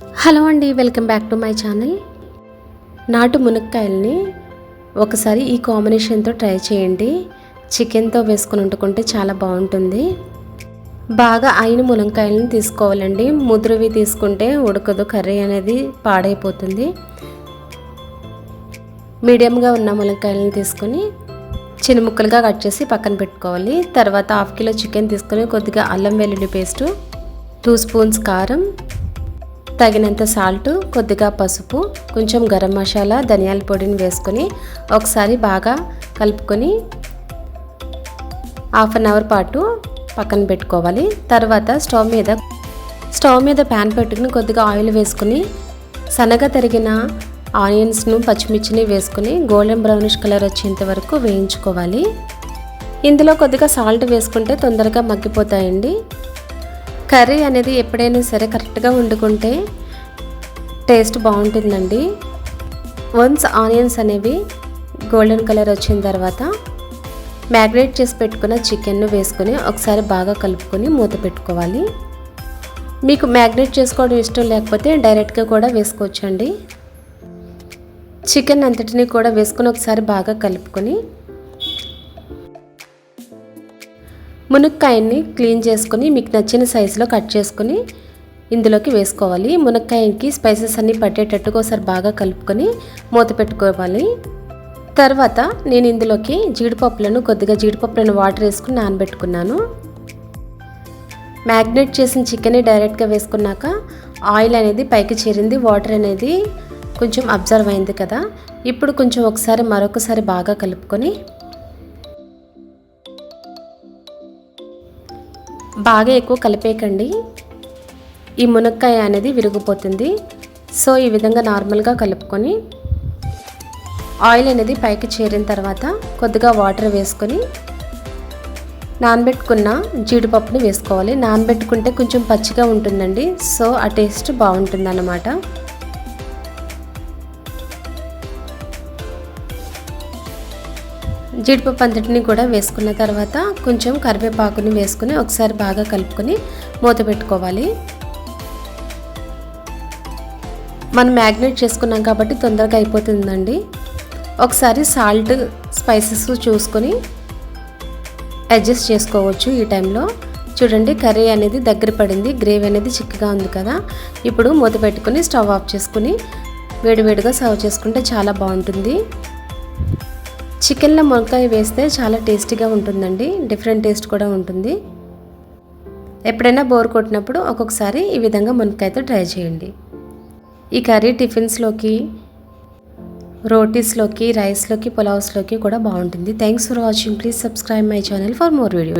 Hello అండి welcome back to my channel. నాటు మునక్కాయల్ని ఒకసారి ఈ కాంబినేషన్తో ట్రై చేయండి. చికెన్తో వేసుకుని వండుకుంటే చాలా బాగుంటుంది. బాగా అయిన మునక్కాయలను తీసుకోవాలండి. ముద్రవి తీసుకుంటే ఉడకదు కర్రీ అనేది పాడైపోతుంది. మీడియంగా ఉన్న మునక్కాయలను తీసుకొని చిన్న ముక్కలుగా కట్ చేసి పక్కన పెట్టుకోవాలి. తర్వాత హాఫ్ కిలో చికెన్ తీసుకొని కొద్దిగా అల్లం వెల్లుల్లి పేస్టు టూ స్పూన్స్ కారం తగినంత సాల్ట్ కొద్దిగా పసుపు కొంచెం గరం మసాలా ధనియాల పొడిని వేసుకొని ఒకసారి బాగా కలుపుకొని హాఫ్ అన్ అవర్ పాటు పక్కన పెట్టుకోవాలి. తర్వాత స్టవ్ మీద స్టవ్ మీద ప్యాన్ పెట్టుకుని కొద్దిగా ఆయిల్ వేసుకుని సన్నగా తరిగిన ఆనియన్స్ను పచ్చిమిర్చిని వేసుకుని గోల్డెన్ బ్రౌనిష్ కలర్ వచ్చేంత వరకు వేయించుకోవాలి. ఇందులో కొద్దిగా సాల్ట్ వేసుకుంటే తొందరగా మగ్గిపోతాయండి. కర్రీ అనేది ఎప్పుడైనా సరే కరెక్ట్గా వండుకుంటే టేస్ట్ బాగుంటుందండి. వన్స్ ఆనియన్స్ అనేవి గోల్డెన్ కలర్ వచ్చిన తర్వాత మ్యాగ్నేట్ చేసి పెట్టుకున్న చికెన్ను వేసుకొని ఒకసారి బాగా కలుపుకొని మూత పెట్టుకోవాలి. మీకు మ్యాగ్నేట్ చేసుకోవడం ఇష్టం లేకపోతే డైరెక్ట్గా కూడా వేసుకోవచ్చండి. చికెన్ అంతటిని కూడా వేసుకొని ఒకసారి బాగా కలుపుకొని మునక్కాయని క్లీన్ చేసుకొని మీకు నచ్చిన సైజులో కట్ చేసుకొని ఇందులోకి వేసుకోవాలి. మునక్కాయకి స్పైసెస్ అన్నీ పట్టేటట్టుగా ఒకసారి బాగా కలుపుకొని మూత పెట్టుకోవాలి. తర్వాత నేను ఇందులోకి జీడిపప్పులను కొద్దిగా జీడిపప్పులను వాటర్ వేసుకుని నానబెట్టుకున్నాను. మ్యాగ్నేట్ చేసిన చికెన్ని డైరెక్ట్గా వేసుకున్నాక ఆయిల్ అనేది పైకి చేరింది. వాటర్ అనేది కొంచెం అబ్జర్వ్ అయింది కదా. ఇప్పుడు కొంచెం ఒకసారి మరొకసారి బాగా కలుపుకొని బాగా ఎక్కువ కలిపేయకండి. ఈ మునక్కాయ అనేది విరిగిపోతుంది. సో ఈ విధంగా నార్మల్గా కలుపుకొని ఆయిల్ అనేది పైకి చేరిన తర్వాత కొద్దిగా వాటర్ వేసుకొని నానబెట్టుకున్న జీడిపప్పుని వేసుకోవాలి. నానబెట్టుకుంటే కొంచెం పచ్చిగా ఉంటుందండి. సో ఆ టేస్ట్ బాగుంటుంది జీడిపప్పు అంతటిని కూడా వేసుకున్న తర్వాత కొంచెం కరివేపాకుని వేసుకుని ఒకసారి బాగా కలుపుకొని మూత పెట్టుకోవాలి. మనం మ్యాగ్నేట్ చేసుకున్నాం కాబట్టి తొందరగా అయిపోతుందండి. ఒకసారి సాల్ట్ స్పైసెస్ చూసుకొని అడ్జస్ట్ చేసుకోవచ్చు ఈ టైంలో. చూడండి కర్రీ అనేది దగ్గర పడింది గ్రేవీ అనేది చిక్కగా ఉంది కదా. ఇప్పుడు మూత పెట్టుకుని స్టవ్ ఆఫ్ చేసుకుని వేడివేడిగా సర్వ్ చేసుకుంటే చాలా బాగుంటుంది. చికెన్లో మునక్కాయ వేస్తే చాలా టేస్టీగా ఉంటుందండి. డిఫరెంట్ టేస్ట్ కూడా ఉంటుంది. ఎప్పుడైనా బోర్ కొట్టినప్పుడు ఒక్కొక్కసారి ఈ విధంగా మునక్కాయతో ట్రై చేయండి. ఈ కర్రీ టిఫిన్స్లోకి రోటీస్లోకి రైస్లోకి పులావ్స్లోకి కూడా బాగుంటుంది. Thanks for watching please subscribe my channel for more video